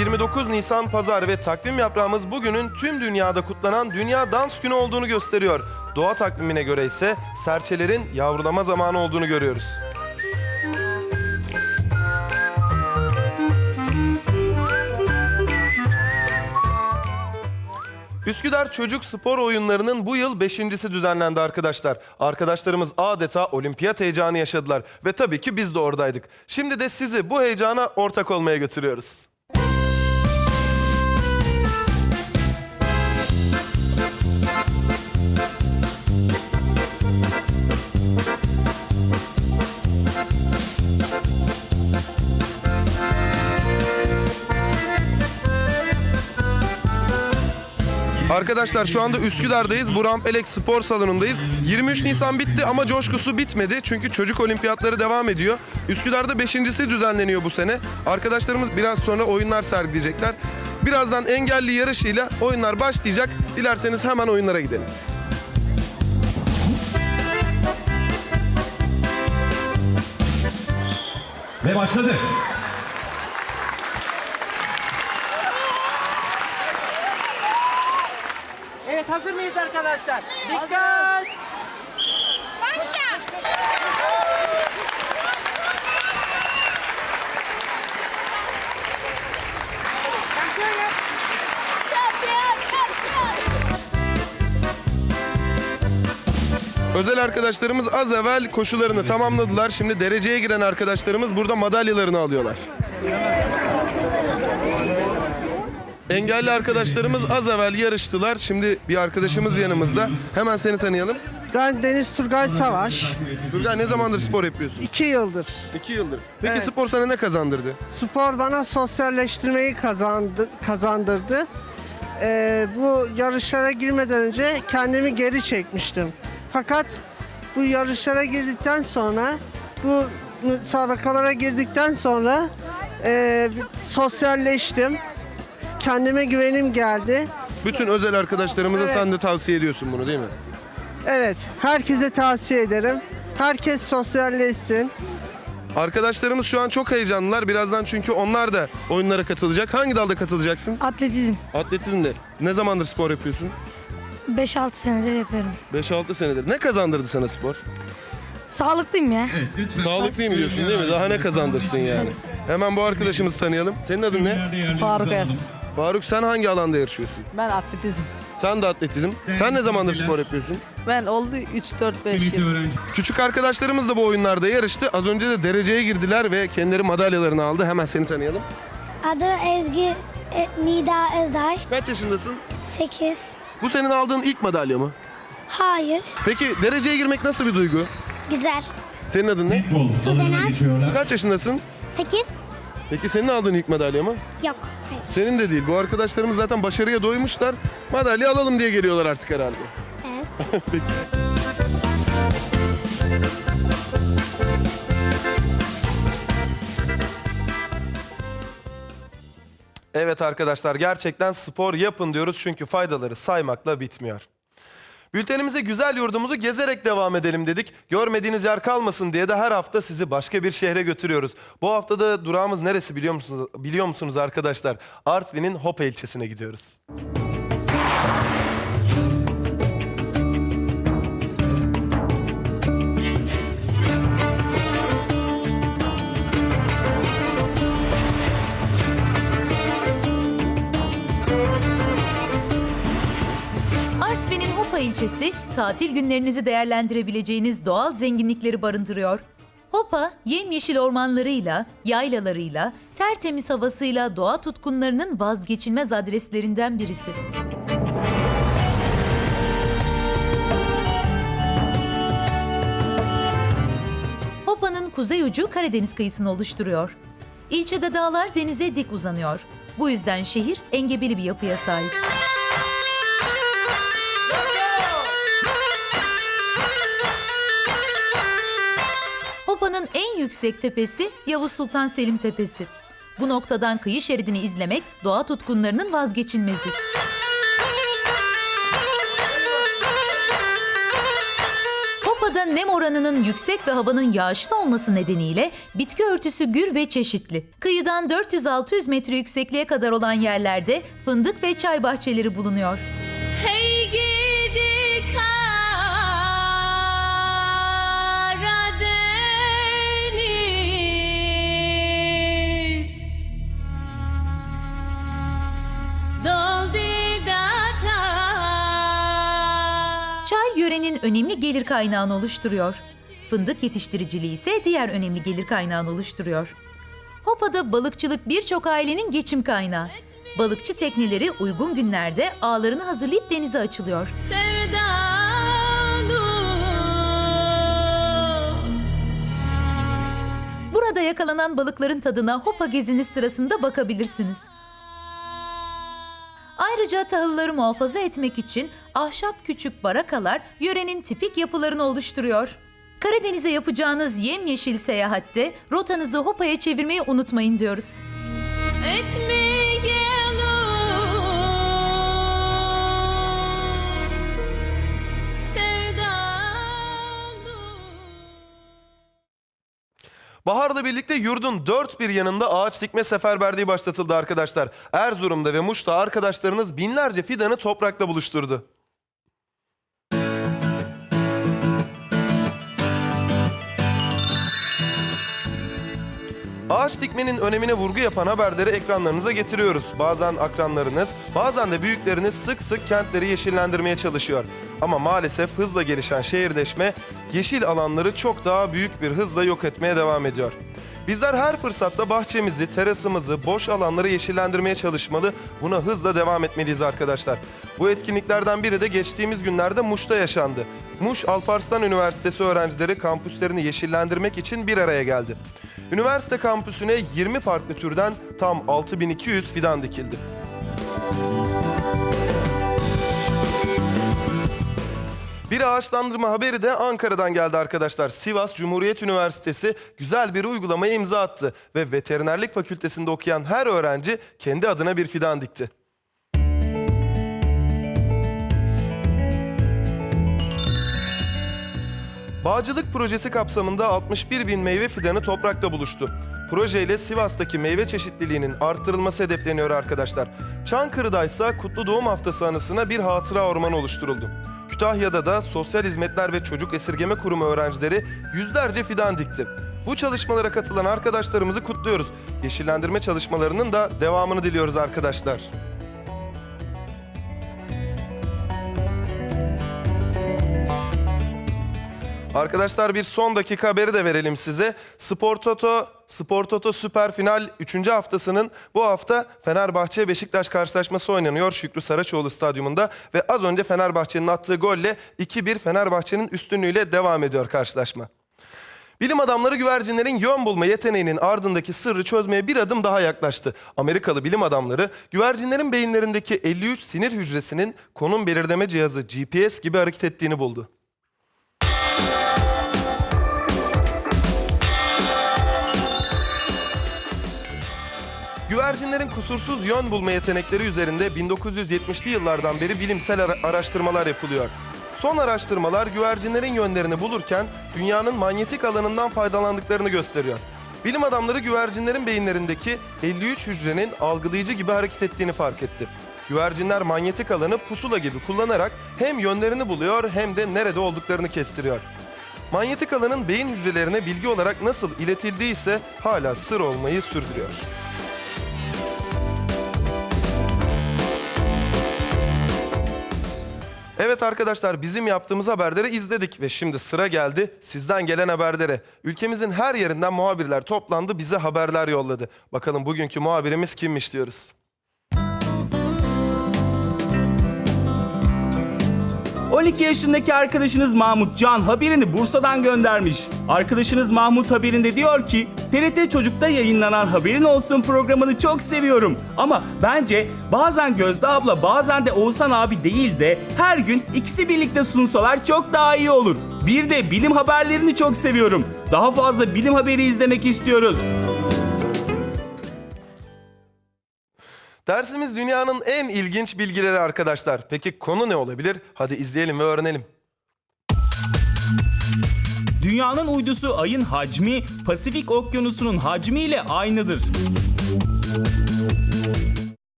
29 Nisan Pazar ve takvim yaprağımız bugünün tüm dünyada kutlanan Dünya Dans Günü olduğunu gösteriyor. Doğa takvimine göre ise serçelerin yavrulama zamanı olduğunu görüyoruz. Üsküdar Çocuk Spor Oyunları'nın bu yıl beşincisi düzenlendi arkadaşlar. Arkadaşlarımız adeta olimpiyat heyecanı yaşadılar ve tabii ki biz de oradaydık. Şimdi de sizi bu heyecana ortak olmaya götürüyoruz. Arkadaşlar şu anda Üsküdar'dayız. Burhan Pelek Spor Salonu'ndayız. 23 Nisan bitti ama coşkusu bitmedi. Çünkü çocuk olimpiyatları devam ediyor. Üsküdar'da beşincisi düzenleniyor bu sene. Arkadaşlarımız biraz sonra oyunlar sergileyecekler. Birazdan engelli yarışıyla oyunlar başlayacak. Dilerseniz hemen oyunlara gidelim. Ve başladı. Evet hazır mıyız arkadaşlar? Dikkat! Başla. Özel arkadaşlarımız az evvel koşularını tamamladılar. Şimdi dereceye giren arkadaşlarımız burada madalyalarını alıyorlar. Engelli arkadaşlarımız az evvel yarıştılar. Şimdi bir arkadaşımız yanımızda. Hemen seni tanıyalım. Ben Deniz Turgay Savaş. Turgay ne zamandır spor yapıyorsun? 2 yıldır. İki yıldır. Peki Evet. spor sana ne kazandırdı? Spor bana sosyalleştirmeyi kazandı, kazandırdı. Ee, bu yarışlara girmeden önce kendimi geri çekmiştim. Fakat bu yarışlara girdikten sonra, bu müsabakalara girdikten sonra e, sosyalleştim. Kendime güvenim geldi. Bütün özel arkadaşlarımıza Evet. sen de tavsiye ediyorsun bunu değil mi? Evet, herkese tavsiye ederim. Herkes sosyalleşsin. Arkadaşlarımız şu an çok heyecanlılar. Birazdan çünkü onlar da oyunlara katılacak. Hangi dalda katılacaksın? Atletizm. Atletizmde. Ne zamandır spor yapıyorsun? 5-6 senedir yapıyorum. 5-6 senedir. Ne kazandırdı sana spor? Sağlıklıyım ya. Evet lütfen. Sağlıklıyım diyorsun değil mi? Daha ne kazandırsın yani? Hemen bu arkadaşımızı tanıyalım. Senin adın ne? Faruk Es. Faruk sen hangi alanda yarışıyorsun? Ben atletizm. Sen de atletizm. Sen ne zamandır spor yapıyorsun? Ben oldu 3-4-5 yıl. Küçük arkadaşlarımız da bu oyunlarda yarıştı. Az önce de dereceye girdiler ve kendileri madalyalarını aldı. Hemen seni tanıyalım. Adım Ezgi e, Nida Özay. Kaç yaşındasın? 8. Bu senin aldığın ilk madalya mı? Hayır. Peki dereceye girmek nasıl bir duygu? Güzel. Senin adın ne? Kaç yaşındasın? 8. Peki senin aldığın ilk madalya mı? Yok. Hayır. Senin de değil. Bu arkadaşlarımız zaten başarıya doymuşlar. Madalya alalım diye geliyorlar artık herhalde. Evet. Evet arkadaşlar gerçekten spor yapın diyoruz çünkü faydaları saymakla bitmiyor. Bültenimize güzel yurdumuzu gezerek devam edelim dedik. Görmediğiniz yer kalmasın diye de her hafta sizi başka bir şehre götürüyoruz. Bu haftada durağımız neresi biliyor musunuz, biliyor musunuz arkadaşlar? Artvin'in Hopa ilçesine gidiyoruz. Artvin'in ilçesi tatil günlerinizi değerlendirebileceğiniz doğal zenginlikleri barındırıyor. Hopa, yemyeşil ormanlarıyla, yaylalarıyla, tertemiz havasıyla doğa tutkunlarının vazgeçilmez adreslerinden birisi. Hopa'nın kuzey ucu Karadeniz kıyısını oluşturuyor. İlçede dağlar denize dik uzanıyor. Bu yüzden şehir engebeli bir yapıya sahip. En yüksek tepesi Yavuz Sultan Selim Tepesi. Bu noktadan kıyı şeridini izlemek doğa tutkunlarının vazgeçilmezi. Hopa'da nem oranının yüksek ve havanın yağışlı olması nedeniyle bitki örtüsü gür ve çeşitli. Kıyıdan 400-600 metre yüksekliğe kadar olan yerlerde fındık ve çay bahçeleri bulunuyor. Yörenin önemli gelir kaynağını oluşturuyor. Fındık yetiştiriciliği ise diğer önemli gelir kaynağını oluşturuyor. Hopa'da balıkçılık birçok ailenin geçim kaynağı. Balıkçı tekneleri uygun günlerde ağlarını hazırlayıp denize açılıyor. Burada yakalanan balıkların tadına Hopa geziniz sırasında bakabilirsiniz. Ayrıca tahılları muhafaza etmek için ahşap küçük barakalar yörenin tipik yapılarını oluşturuyor. Karadeniz'e yapacağınız yemyeşil seyahatte rotanızı Hopa'ya çevirmeyi unutmayın diyoruz. etme Baharla birlikte yurdun dört bir yanında ağaç dikme seferberliği başlatıldı arkadaşlar. Erzurum'da ve Muş'ta arkadaşlarınız binlerce fidanı toprakla buluşturdu. Ağaç dikmenin önemine vurgu yapan haberleri ekranlarınıza getiriyoruz. Bazen akranlarınız, bazen de büyükleriniz sık sık kentleri yeşillendirmeye çalışıyor. Ama maalesef hızla gelişen şehirleşme yeşil alanları çok daha büyük bir hızla yok etmeye devam ediyor. Bizler her fırsatta bahçemizi, terasımızı, boş alanları yeşillendirmeye çalışmalı, buna hızla devam etmeliyiz arkadaşlar. Bu etkinliklerden biri de geçtiğimiz günlerde Muş'ta yaşandı. Muş Alparslan Üniversitesi öğrencileri kampüslerini yeşillendirmek için bir araya geldi. Üniversite kampüsüne 20 farklı türden tam 6200 fidan dikildi. Bir ağaçlandırma haberi de Ankara'dan geldi arkadaşlar. Sivas Cumhuriyet Üniversitesi güzel bir uygulamaya imza attı ve veterinerlik fakültesinde okuyan her öğrenci kendi adına bir fidan dikti. Bağcılık projesi kapsamında 61 bin meyve fidanı toprakta buluştu. Projeyle Sivas'taki meyve çeşitliliğinin arttırılması hedefleniyor arkadaşlar. Çankırı'da ise Kutlu Doğum Haftası anısına bir hatıra ormanı oluşturuldu. Kütahya'da da Sosyal Hizmetler ve Çocuk Esirgeme Kurumu öğrencileri yüzlerce fidan dikti. Bu çalışmalara katılan arkadaşlarımızı kutluyoruz. Yeşillendirme çalışmalarının da devamını diliyoruz arkadaşlar. Arkadaşlar bir son dakika haberi de verelim size. Spor Toto, Spor Toto Süper Final 3. haftasının bu hafta Fenerbahçe Beşiktaş karşılaşması oynanıyor Şükrü Saraçoğlu stadyumunda ve az önce Fenerbahçe'nin attığı golle 2-1 Fenerbahçe'nin üstünlüğüyle devam ediyor karşılaşma. Bilim adamları güvercinlerin yön bulma yeteneğinin ardındaki sırrı çözmeye bir adım daha yaklaştı. Amerikalı bilim adamları güvercinlerin beyinlerindeki 53 sinir hücresinin konum belirleme cihazı GPS gibi hareket ettiğini buldu. Güvercinlerin kusursuz yön bulma yetenekleri üzerinde 1970'li yıllardan beri bilimsel ara- araştırmalar yapılıyor. Son araştırmalar güvercinlerin yönlerini bulurken dünyanın manyetik alanından faydalandıklarını gösteriyor. Bilim adamları güvercinlerin beyinlerindeki 53 hücrenin algılayıcı gibi hareket ettiğini fark etti. Güvercinler manyetik alanı pusula gibi kullanarak hem yönlerini buluyor hem de nerede olduklarını kestiriyor. Manyetik alanın beyin hücrelerine bilgi olarak nasıl iletildiyse hala sır olmayı sürdürüyor. Evet arkadaşlar bizim yaptığımız haberleri izledik ve şimdi sıra geldi sizden gelen haberlere. Ülkemizin her yerinden muhabirler toplandı bize haberler yolladı. Bakalım bugünkü muhabirimiz kimmiş diyoruz. 12 yaşındaki arkadaşınız Mahmut Can haberini Bursa'dan göndermiş. Arkadaşınız Mahmut haberinde diyor ki TRT Çocuk'ta yayınlanan Haberin Olsun programını çok seviyorum. Ama bence bazen Gözde abla bazen de Oğuzhan abi değil de her gün ikisi birlikte sunsalar çok daha iyi olur. Bir de bilim haberlerini çok seviyorum. Daha fazla bilim haberi izlemek istiyoruz. Dersimiz dünyanın en ilginç bilgileri arkadaşlar. Peki konu ne olabilir? Hadi izleyelim ve öğrenelim. Dünyanın uydusu Ay'ın hacmi Pasifik Okyanusu'nun hacmiyle aynıdır.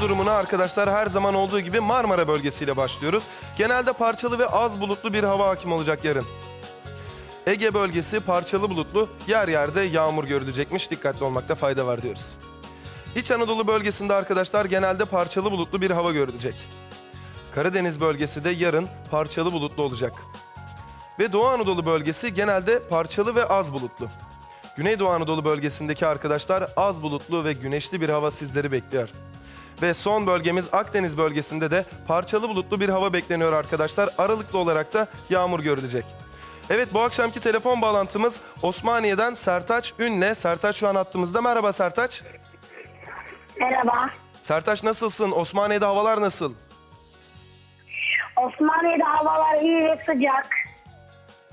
Hava durumuna arkadaşlar her zaman olduğu gibi Marmara bölgesiyle başlıyoruz. Genelde parçalı ve az bulutlu bir hava hakim olacak yarın. Ege bölgesi parçalı bulutlu, yer yerde yağmur görülecekmiş. Dikkatli olmakta fayda var diyoruz. İç Anadolu bölgesinde arkadaşlar genelde parçalı bulutlu bir hava görülecek. Karadeniz bölgesi de yarın parçalı bulutlu olacak. Ve Doğu Anadolu bölgesi genelde parçalı ve az bulutlu. Güneydoğu Anadolu bölgesindeki arkadaşlar az bulutlu ve güneşli bir hava sizleri bekliyor. Ve son bölgemiz Akdeniz bölgesinde de parçalı bulutlu bir hava bekleniyor arkadaşlar. Aralıklı olarak da yağmur görülecek. Evet bu akşamki telefon bağlantımız Osmaniye'den Sertaç Ün'le. Sertaç şu an hattımızda. Merhaba Sertaç. Merhaba. Sertaç nasılsın? Osmaniye'de havalar nasıl? Osmaniye'de havalar iyi ve sıcak.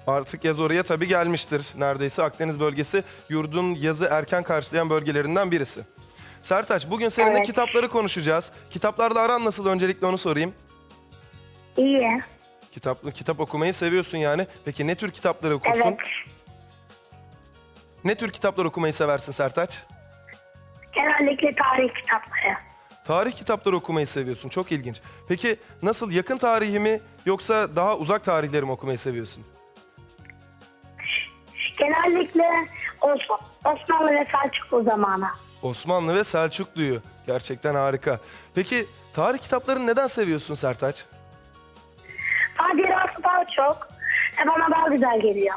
Artık yaz oraya tabii gelmiştir. Neredeyse Akdeniz bölgesi yurdun yazı erken karşılayan bölgelerinden birisi. Sertaç bugün seninle Evet. kitapları konuşacağız. Kitaplarla aran nasıl öncelikle onu sorayım. İyi. Kitap, kitap okumayı seviyorsun yani. Peki ne tür kitapları okursun? Evet. Ne tür kitaplar okumayı seversin Sertaç? Genellikle tarih kitapları. Tarih kitapları okumayı seviyorsun. Çok ilginç. Peki nasıl yakın tarihi mi yoksa daha uzak tarihleri mi okumayı seviyorsun? Genellikle Os- Osmanlı ve Selçuklu zamanı. Osmanlı ve Selçuklu'yu. Gerçekten harika. Peki tarih kitaplarını neden seviyorsun Sertaç? Macerası daha çok ve bana daha güzel geliyor.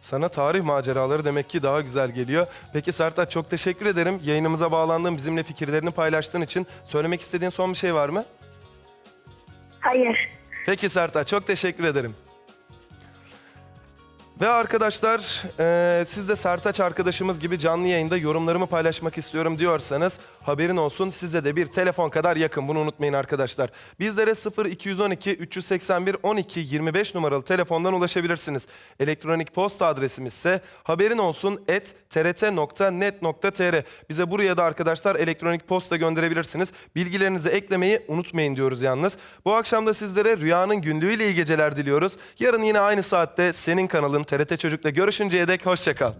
Sana tarih maceraları demek ki daha güzel geliyor. Peki Sertaç çok teşekkür ederim. Yayınımıza bağlandığın, bizimle fikirlerini paylaştığın için. Söylemek istediğin son bir şey var mı? Hayır. Peki Sertaç çok teşekkür ederim. Ve arkadaşlar eee, siz de Sertaç arkadaşımız gibi canlı yayında yorumlarımı paylaşmak istiyorum diyorsanız haberin olsun size de bir telefon kadar yakın bunu unutmayın arkadaşlar. Bizlere 0212 381 12 25 numaralı telefondan ulaşabilirsiniz. Elektronik posta adresimiz ise haberin olsun et trt.net.tr Bize buraya da arkadaşlar elektronik posta gönderebilirsiniz. Bilgilerinizi eklemeyi unutmayın diyoruz yalnız. Bu akşam da sizlere Rüyanın Günlüğü'yle iyi geceler diliyoruz. Yarın yine aynı saatte senin kanalın TRT Çocuk'la görüşünceye dek hoşçakal.